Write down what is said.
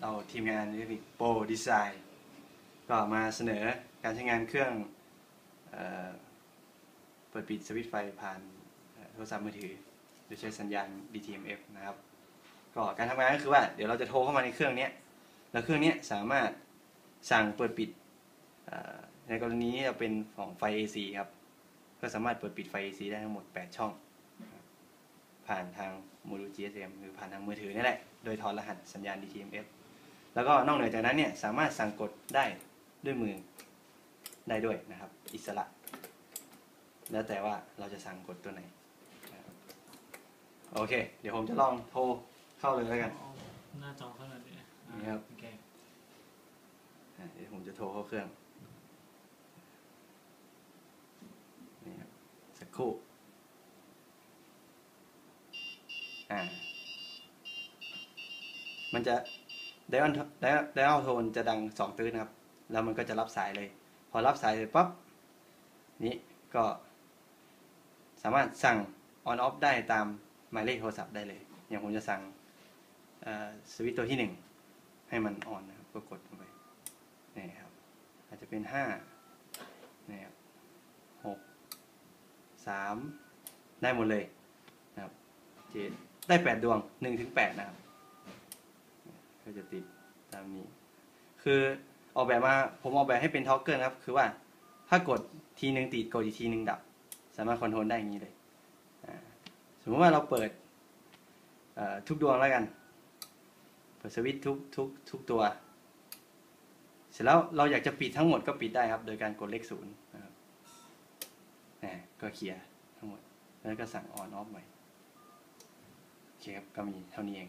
เราทีมงานเทคนิโปรดีไซน์ก็มาเสนอการใช้งานเครื่องเอ่อเปิดปิดสวิตช์ไฟผ่านเอ่อโทรศัพท์มือถือโดยใช้สัญญาณ DTMF นะครับ ก็การทำงานก็คือว่าเดี๋ยวเราจะโทรเข้ามาในเครื่องเนี้ยแล้วเครื่องเนี้ยสามารถสั่งเปิดปิดเอ่อในกรณีนี้จะเป็นของไฟ AC ครับ ก็สามารถเปิดปิดไฟ AC ได้ทั้งหมด 8 ช่องนะครับผ่านทางโมดูล GSM หรือผ่านทางมือถือนี่แหละ โดยถอดรหัสสัญญาณ DTMF แล้วก็นอกเหนือจากนั้นเนี่ยสามารถสั่งกดได้ด้วยมือได้ด้วยนะครับ อิสระ แล้วแต่ว่าเราจะสั่งกดตัวไหนนะครับโอเค เดี๋ยวผมจะลองโทรเข้าเลยแล้วกันเอาหน้าจอเข้าหน่อยดิอ่านี่ครับโอเคอะเดี๋ยวผมจะโทรเข้าเครื่องนี่ครับสักครู่อ่ามันจะ ไดออนไดออนโทนจะดังสองตื้นนะครับ แล้วมันก็จะรับสายเลย พอรับสายเสร็จปั๊บนี้ก็สามารถสั่งออนออฟได้ตามหมายเลขโทรศัพท์ได้เลย อย่างผมจะสั่งสวิตตัวที่หนึ่งให้มันออนนะครับก็กดลงไปนี่ครับอาจจะเป็นห้านี่ครับหกสามได้หมดเลยนะครับเจ็ดได้แปดดวงหนึ่งถึงแปดนะครับ ก็จะติดตามนี้ คือออกแบบมาผมออกแบบให้เป็นท็อกเกอร์นะครับ คือว่าถ้ากดทีหนึ่งติดกดอีกทีหนึ่งดับ สามารถคอนโทรลได้อย่างนี้เลยสมมติว่าเราเปิดทุกดวงแล้วกัน เปิดสวิตช์ทุกทุกทุกตัว เสร็จแล้วเราอยากจะปิดทั้งหมดก็ปิดได้ครับ โดยการกดเลขศูนย์นะครับนี่ก็เคลียร์ทั้งหมด แล้วก็สั่งออนออฟใหม่โอเคครับก็มีเท่านี้เอง